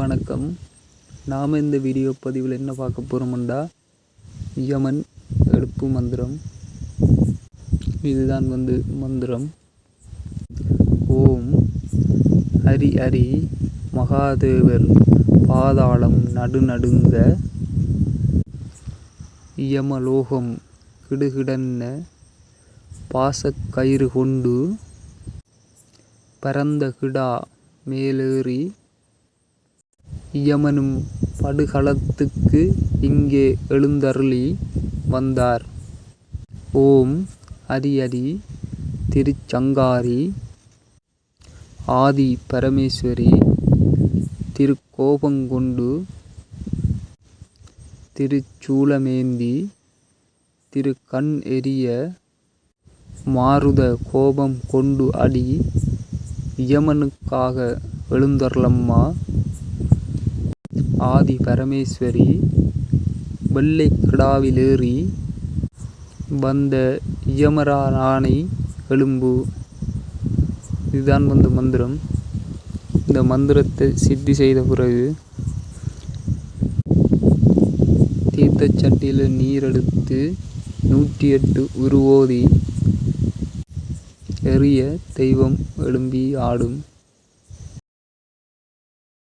வணக்கம். நாம் இந்த வீடியோ பதிவில் என்ன பார்க்க போகிறோம்டா யமன் எடுப்பு மந்திரம். இதுதான் வந்து மந்திரம். ஓம் ஹரி ஹரி மகாதேவர் பாதாளம் நடுநடுங்க யமலோகம் கிடுகிடன்ன பாசக்கயிறு கொண்டு பரந்த கிடா மேலேறி இயமனும் படுகளத்துக்கு இங்கே எழுந்தருளி வந்தார். ஓம் ஹரி திருச்சங்காரி ஆதி பரமேஸ்வரி திருக்கோபங்கொண்டு திருச்சூலமேந்தி திரு கண் எரிய மாருத கோபம் கொண்டு அடி யமனுக்காக எழுந்தருளம்மா. ஆதி பரமேஸ்வரி வெள்ளை கிடாவிலேறி வந்த யமராணை எலும்பு இதுதான் வந்து மந்திரம். இந்த மந்திரத்தை சித்தி செய்த பிறகு தீர்த்தச்சட்டியில் நீர் எடுத்து நூற்றி எட்டு உருவோதி எறிய தெய்வம் எழும்பி ஆடும்.